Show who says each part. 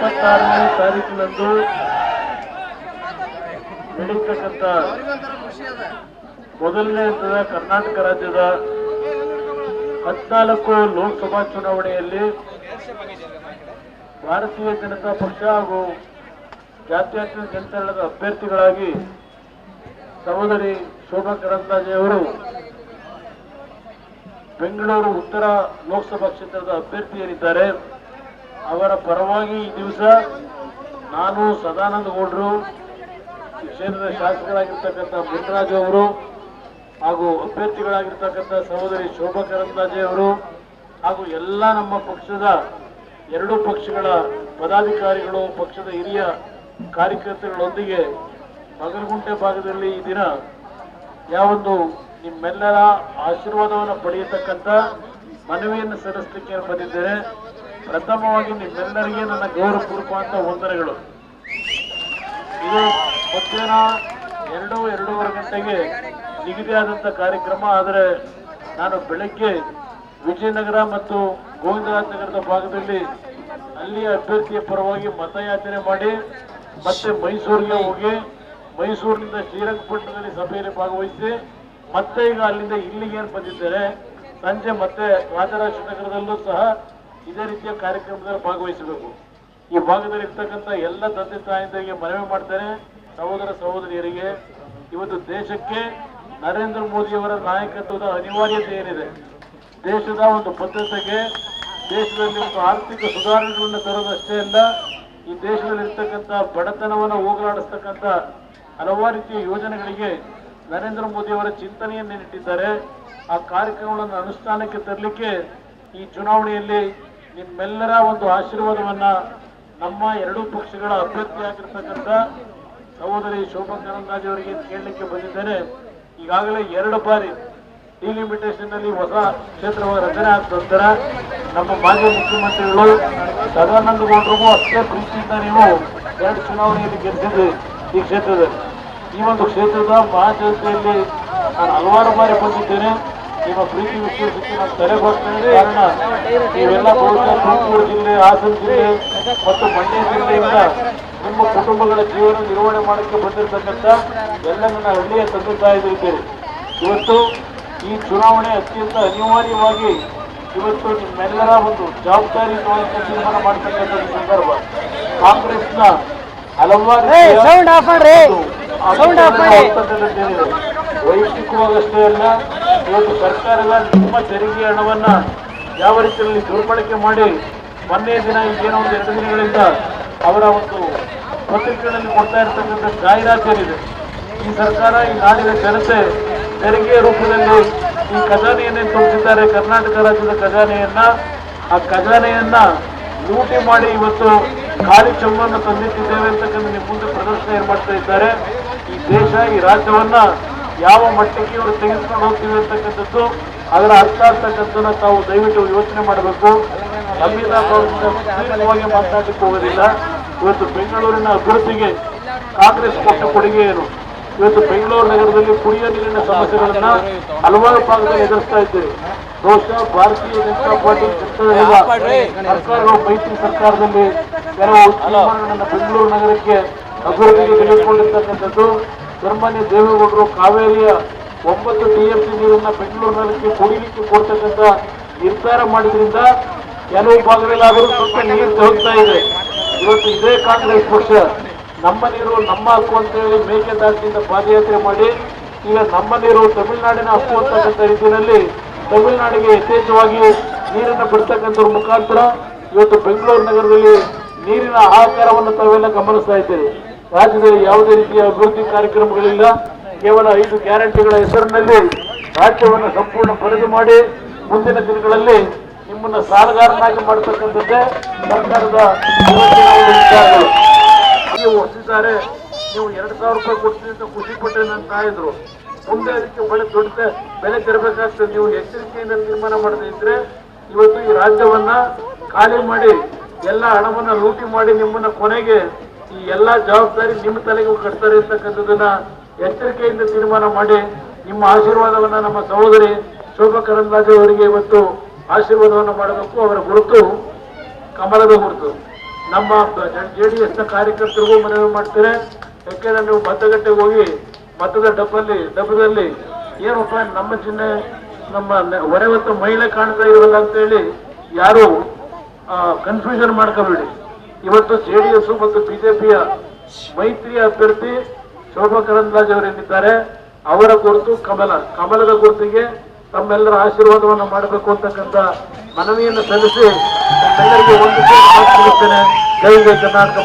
Speaker 1: ಇಪ್ಪತ್ತಾರನೇ ತಾರೀಕಿನಂದು ನಡೆಯತಕ್ಕಂಥ ಮೊದಲನೇ ಹಂತದ ಕರ್ನಾಟಕ ರಾಜ್ಯದ ಹದಿನಾಲ್ಕು ಲೋಕಸಭಾ ಚುನಾವಣೆಯಲ್ಲಿ ಭಾರತೀಯ ಜನತಾ ಪಕ್ಷ ಹಾಗೂ ಜಾತ್ಯತೀತ ಜನತಾದಳದ ಅಭ್ಯರ್ಥಿಗಳಾಗಿ ಸಹೋದರಿ ಶೋಭಾ ಕರಂದ್ಲಾಜೆ ಅವರು ಬೆಂಗಳೂರು ಉತ್ತರ ಲೋಕಸಭಾ ಕ್ಷೇತ್ರದ ಅಭ್ಯರ್ಥಿಯರಿದ್ದಾರೆ. ಅವರ ಪರವಾಗಿ ಈ ದಿವಸ ನಾನು ಸದಾನಂದ ಗೌಡರು, ಕ್ಷೇತ್ರದ ಶಾಸಕರಾಗಿರ್ತಕ್ಕಂಥ ಮುನ್ರಾಜು ಅವರು ಹಾಗೂ ಅಭ್ಯರ್ಥಿಗಳಾಗಿರ್ತಕ್ಕಂಥ ಸಹೋದರಿ ಶೋಭಾ ಕರಂದಾಜೆ ಅವರು ಹಾಗೂ ಎಲ್ಲ ನಮ್ಮ ಪಕ್ಷದ ಎರಡು ಪಕ್ಷಗಳ ಪದಾಧಿಕಾರಿಗಳು, ಪಕ್ಷದ ಹಿರಿಯ ಕಾರ್ಯಕರ್ತಗಳೊಂದಿಗೆ ಬಗಲಗುಂಟೆ ಭಾಗದಲ್ಲಿ ಈ ದಿನ ಯಾವೊಂದು ನಿಮ್ಮೆಲ್ಲರ ಆಶೀರ್ವಾದವನ್ನು ಪಡೆಯತಕ್ಕಂಥ ಮನವಿಯನ್ನು ಸಲ್ಲಿಸಲಿಕ್ಕೆ ಬಂದಿದ್ದೇನೆ. ಪ್ರಥಮವಾಗಿ ನಿಮ್ಮೆಲ್ಲರಿಗೆ ನನ್ನ ಗೌರವಪೂರ್ವಕವಾದ ವಂದನೆಗಳು. ಇದು ಮಧ್ಯಾಹ್ನ ಎರಡು, ಎರಡೂವರೆ ಗಂಟೆಗೆ ನಿಗದಿಯಾದಂಥ ಕಾರ್ಯಕ್ರಮ. ಆದರೆ ನಾನು ಬೆಳಗ್ಗೆ ವಿಜಯನಗರ ಮತ್ತು ಗೋವಿಂದರಾಜ್ ನಗರದ ಭಾಗದಲ್ಲಿ ಅಲ್ಲಿಯ ಅಭ್ಯರ್ಥಿಯ ಪರವಾಗಿ ಮತಯಾಚನೆ ಮಾಡಿ, ಮತ್ತೆ ಮೈಸೂರಿಗೆ ಹೋಗಿ, ಮೈಸೂರಿನಿಂದ ಶ್ರೀರಂಗಪಟ್ಟಣದಲ್ಲಿ ಸಭೆಯಲ್ಲಿ ಭಾಗವಹಿಸಿ, ಮತ್ತೆ ಈಗ ಅಲ್ಲಿಂದ ಇಲ್ಲಿಗೆ ಏನು ಬಂದಿದ್ದಾರೆ, ಸಂಜೆ ಮತ್ತೆ ರಾಜರಾಜನಗರದಲ್ಲೂ ಸಹ ಇದೇ ರೀತಿಯ ಕಾರ್ಯಕ್ರಮದಲ್ಲಿ ಭಾಗವಹಿಸಬೇಕು. ಈ ಭಾಗದಲ್ಲಿ ಇರ್ತಕ್ಕಂಥ ಎಲ್ಲ ತಂದೆ ತಾಯಂದಿರಿಗೆ ಮನವಿ ಮಾಡ್ತಾರೆ ಸಹೋದರ ಸಹೋದರಿಯರಿಗೆ. ಇವತ್ತು ದೇಶಕ್ಕೆ ನರೇಂದ್ರ ಮೋದಿಯವರ ನಾಯಕತ್ವದ ಅನಿವಾರ್ಯತೆ ಏನಿದೆ? ದೇಶದ ಒಂದು ಭದ್ರತೆಗೆ, ದೇಶದಲ್ಲಿ ಒಂದು ಆರ್ಥಿಕ ಸುಧಾರಣೆಗಳನ್ನು ತರೋದಷ್ಟೇ ಅಲ್ಲ, ಈ ದೇಶದಲ್ಲಿ ಇರ್ತಕ್ಕಂಥ ಬಡತನವನ್ನು ಹೋಗಲಾಡಿಸ್ತಕ್ಕಂಥ ಹಲವಾರು ರೀತಿಯ ಯೋಜನೆಗಳಿಗೆ ನರೇಂದ್ರ ಮೋದಿಯವರ ಚಿಂತನೆಯನ್ನು ಇಟ್ಟಿದ್ದಾರೆ ಆ ಕಾರ್ಯಕ್ರಮಗಳನ್ನು ಅನುಷ್ಠಾನಕ್ಕೆ ತರಲಿಕ್ಕೆ ಈ ಚುನಾವಣೆಯಲ್ಲಿ ನಿಮ್ಮೆಲ್ಲರ ಒಂದು ಆಶೀರ್ವಾದವನ್ನ ನಮ್ಮ ಎರಡೂ ಪಕ್ಷಗಳ ಅಭ್ಯರ್ಥಿಯಾಗಿರ್ತಕ್ಕಂಥ ಸಹೋದರಿ ಶೋಭಾ ಕರಂದಾಜಿ ಅವರಿಗೆ ಕೇಳಲಿಕ್ಕೆ ಬಂದಿದ್ದೇನೆ. ಈಗಾಗಲೇ ಎರಡು ಬಾರಿ ಡಿಲಿಮಿಟೇಷನ್ನಲ್ಲಿ ಹೊಸ ಕ್ಷೇತ್ರ ರಚನೆ ಆದ ನಂತರ ನಮ್ಮ ಮಾಜಿ ಮುಖ್ಯಮಂತ್ರಿಗಳು ಸದಾನಂದ ಗೌಡರಿಗೂ ಅಷ್ಟೇ ಪ್ರೀತಿಯಿಂದ ನೀವು ಎರಡು ಚುನಾವಣೆಯಲ್ಲಿ ಗೆದ್ದಿದ್ರಿ ಈ ಕ್ಷೇತ್ರದಲ್ಲಿ. ಈ ಒಂದು ಕ್ಷೇತ್ರದ ಮಹಾಜನತೆಯಲ್ಲಿ ನಾನು ಹಲವಾರು ಬಾರಿ ಬಂದಿದ್ದೇನೆ. ನಿಮ್ಮ ಪ್ರೀತಿ ವಿಶ್ವಾಸಕ್ಕೆ ಬರ್ತೇನೆ ಕಾರಣ ನೀವೆಲ್ಲ ಬಹುಶಃ ತುಮಕೂರು ಜಿಲ್ಲೆ ಹಾಸನ ಜಿಲ್ಲೆ ಮತ್ತು ಮಂಡ್ಯ ಜಿಲ್ಲೆಯಿಂದ ನಿಮ್ಮ ಕುಟುಂಬಗಳ ಜೀವನ ನಿರ್ವಹಣೆ ಮಾಡಕ್ಕೆ ಬಂದಿರತಕ್ಕಂಥ ಎಲ್ಲ ನನ್ನ ಹಳ್ಳಿಯ ತಂದೆ ತಾಯಿಗಳಿದ್ದೀರಿ ಇವತ್ತು ಈ ಚುನಾವಣೆ ಅತ್ಯಂತ ಅನಿವಾರ್ಯವಾಗಿ ಇವತ್ತು ನಿಮ್ಮೆಲ್ಲರ ಒಂದು ಜವಾಬ್ದಾರಿ ತೀರ್ಮಾನ ಮಾಡತಕ್ಕಂಥ ಸಂದರ್ಭ. ಕಾಂಗ್ರೆಸ್ನ ಹಲವಾರು ವೈಯಕ್ತಿಕವಾಗಷ್ಟೇ ಅಲ್ಲ, ಇವತ್ತು ಸರ್ಕಾರದ ನಿಮ್ಮ ತೆರಿಗೆ ಹಣವನ್ನ ಯಾವ ರೀತಿಯಲ್ಲಿ ದುರ್ಬಳಕೆ ಮಾಡಿ ಮೊನ್ನೆ ದಿನ ಈಗೇನೋ ಒಂದು ಎರಡು ದಿನಗಳಿಂದ ಅವರ ಒಂದು ಪತ್ರಿಕೆಗಳಲ್ಲಿ ಕೊಡ್ತಾ ಇರ್ತಕ್ಕಂಥ ಜಾಹೀರಾತೇನಿದೆ ಈ ಸರ್ಕಾರ, ಈ ನಾಡಿನ ಜನತೆ ತೆರಿಗೆ ರೂಪದಲ್ಲಿ ಈ ಖಜಾನೆಯನ್ನೇ ತುಂಬಿಸಿದ್ದಾರೆ ಕರ್ನಾಟಕ ರಾಜ್ಯದ ಖಜಾನೆಯನ್ನ, ಆ ಖಜಾನೆಯನ್ನ ಲೂಟಿ ಮಾಡಿ ಇವತ್ತು ಖಾಲಿ ಚೆಮ್ಮನ್ನು ತಂದಿಟ್ಟಿದ್ದೇವೆ ಅಂತಕ್ಕಂಥ ನಿಮ್ಮ ಮುಂದೆ ಪ್ರದರ್ಶನ ಏನ್ ಮಾಡ್ತಾ ಇದ್ದಾರೆ? ಈ ದೇಶ, ಈ ರಾಜ್ಯವನ್ನ ಯಾವ ಮಟ್ಟಕ್ಕೆ ಇವರು ತೆಗೆದುಕೊಂಡು ಹೋಗ್ತೀವಿ ಅಂತಕ್ಕಂಥದ್ದು, ಅದರ ಅರ್ಥ ಅಂತಕ್ಕಂಥದ್ದನ್ನ ತಾವು ದಯವಿಟ್ಟು ಯೋಚನೆ ಮಾಡಬೇಕು. ಸಂವಿಧಾನವಾಗಿ ಮಾತನಾಡಲಿಕ್ಕೆ ಹೋಗೋದಿಲ್ಲ. ಇವತ್ತು ಬೆಂಗಳೂರಿನ ಅಭಿವೃದ್ಧಿಗೆ ಕಾಂಗ್ರೆಸ್ ಕೊಟ್ಟ ಕೊಡುಗೆ ಏನು? ಇವತ್ತು ಬೆಂಗಳೂರು ನಗರದಲ್ಲಿ ಕುಡಿಯ ನೀರಿನ ಸಮಸ್ಯೆಗಳನ್ನ ಹಲವಾರು ಭಾಗದಲ್ಲಿ ಎದುರಿಸ್ತಾ ಇದ್ದೇವೆ. ಬಹುಶಃ ಭಾರತೀಯ ಜನತಾ ಪಾರ್ಟಿ ಸರ್ಕಾರಗಳು ಮೈತ್ರಿ ಸರ್ಕಾರದಲ್ಲಿ ಕೆಲವು ಬೆಂಗಳೂರು ನಗರಕ್ಕೆ ಅಭಿವೃದ್ಧಿಗೆ ತೆಗೆದುಕೊಂಡಿರ್ತಕ್ಕಂಥದ್ದು. ಸನ್ಮಾನ್ಯ ದೇವೇಗೌಡರು ಕಾವೇರಿಯ ಒಂಬತ್ತು ಟಿಎಂಸಿ ನೀರನ್ನ ಬೆಂಗಳೂರು ನಗರಕ್ಕೆ ಕುಡಿಲಿಕ್ಕೆ ಕೊಡ್ತಕ್ಕಂಥ ನಿರ್ಧಾರ ಮಾಡಿದ್ರಿಂದ ಕೆಲವು ಭಾಗದಲ್ಲಾದರೂ ಸ್ವಲ್ಪ ನೀರು ಹೋಗ್ತಾ ಇದೆ. ಇವತ್ತು ಇದೇ ಕಾಂಗ್ರೆಸ್ ಪಕ್ಷ ನಮ್ಮ ನೀರು ನಮ್ಮ ಹಕ್ಕು ಅಂತೇಳಿ ಮೇಕೆದಾಟಿನಿಂದ ಪಾದಯಾತ್ರೆ ಮಾಡಿ, ಈಗ ನಮ್ಮ ನೀರು ತಮಿಳುನಾಡಿನ ಹಕ್ಕು ಅಂತಕ್ಕಂಥ ರೀತಿಯಲ್ಲಿ ತಮಿಳುನಾಡಿಗೆ ಯಥೇಚ್ಛವಾಗಿ ನೀರನ್ನು ಬಿಡ್ತಕ್ಕಂಥವ್ರ ಮುಖಾಂತರ ಇವತ್ತು ಬೆಂಗಳೂರು ನಗರದಲ್ಲಿ ನೀರಿನ ಆಹಾರವನ್ನು ತಾವೆಲ್ಲ ಗಮನಿಸ್ತಾ ಇದ್ದೇವೆ ರಾಜ್ಯದಲ್ಲಿ ಯಾವುದೇ ರೀತಿಯ ಅಭಿವೃದ್ಧಿ ಕಾರ್ಯಕ್ರಮಗಳಿಲ್ಲ. ಕೇವಲ ಐದು ಗ್ಯಾರಂಟಿಗಳ ಹೆಸರಿನಲ್ಲಿ ರಾಜ್ಯವನ್ನು ಸಂಪೂರ್ಣ ಪಡೆದು ಮಾಡಿ ಮುಂದಿನ ದಿನಗಳಲ್ಲಿ ನಿಮ್ಮನ್ನ ಸಾಲಗಾರನಾಗಿ ಮಾಡತಕ್ಕಂಥದ್ದೇ ಸರ್ಕಾರದ ನೀವು ಹೊಸಿದ್ದಾರೆ ನೀವು ಎರಡು ಸಾವಿರ ರೂಪಾಯಿ ಕೊಡ್ತೀನಿ ಅಂತ ಖುಷಿ ಪಟ್ಟರೆ ಅಂತ ಇದ್ರು ಮುಂದೆ ಅದಕ್ಕೆ ಒಳ್ಳೆ ದೊಡ್ಡ ಬೆಲೆ ತೆರಬೇಕಾಗ್ತದೆ. ನೀವು ಎಚ್ಚರಿಕೆಯಿಂದ ನಿರ್ಮಾಣ ಮಾಡದೇ ಇದ್ರೆ ಇವತ್ತು ಈ ರಾಜ್ಯವನ್ನ ಖಾಲಿ ಮಾಡಿ ಎಲ್ಲ ಹಣವನ್ನ ಲೂಟಿ ಮಾಡಿ ನಿಮ್ಮನ್ನ ಕೊನೆಗೆ ಈ ಎಲ್ಲಾ ಜವಾಬ್ದಾರಿ ನಿಮ್ಮ ತಲೆಗೂ ಕಟ್ತಾರೆ ಅಂತಕ್ಕಂಥದ್ದನ್ನ ಎಚ್ಚರಿಕೆಯಿಂದ ತೀರ್ಮಾನ ಮಾಡಿ ನಿಮ್ಮ ಆಶೀರ್ವಾದವನ್ನ ನಮ್ಮ ಸಹೋದರಿ ಶೋಭಾ ಕರಂದ್ಲಾಜೆ ಅವರಿಗೆ ಇವತ್ತು ಆಶೀರ್ವಾದವನ್ನು ಮಾಡಬೇಕು. ಅವರ ಗುರುತು ಕಮಲದ ಗುರುತು. ನಮ್ಮ ಜೆ ಡಿ ಎಸ್ನ ಕಾರ್ಯಕರ್ತರಿಗೂ ಮನವಿ ಮಾಡ್ತಾರೆ ಯಾಕೆಂದ್ರೆ ನೀವು ಮತಗಟ್ಟೆಗೆ ಹೋಗಿ ಮತದ ಡಬ್ಬಲ್ಲಿ, ಡಬ್ಬದಲ್ಲಿ ಏನಪ್ಪ ನಮ್ಮ ಚಿಹ್ನೆ, ನಮ್ಮ ನ- ಹೊರೆ ಹೊತ್ತು ಮಹಿಳೆ ಕಾಣ್ತಾ ಇರೋಲ್ಲ ಅಂತ ಹೇಳಿ ಯಾರು ಕನ್ಫ್ಯೂಷನ್ ಮಾಡ್ಕೋಬೇಡಿ. ಇವತ್ತು ಜೆ ಡಿ ಎಸ್ ಮತ್ತು ಬಿಜೆಪಿಯ ಮೈತ್ರಿ ಅಭ್ಯರ್ಥಿ ಶೋಭಾ ಕರಂದ್ಲಾಜೆ ಅವರೇನಿದ್ದಾರೆ ಅವರ ಗುರುತು ಕಮಲ, ಕಮಲದ ಗುರುತಿಗೆ ತಮ್ಮೆಲ್ಲರ ಆಶೀರ್ವಾದವನ್ನು ಮಾಡಬೇಕು ಅಂತಕ್ಕಂಥ ಮನವಿಯನ್ನು ಸಲ್ಲಿಸಿ ಎಲ್ಲರಿಗೆ ಒಂದು ಜೈ ಜೈ ಕರ್ನಾಟಕ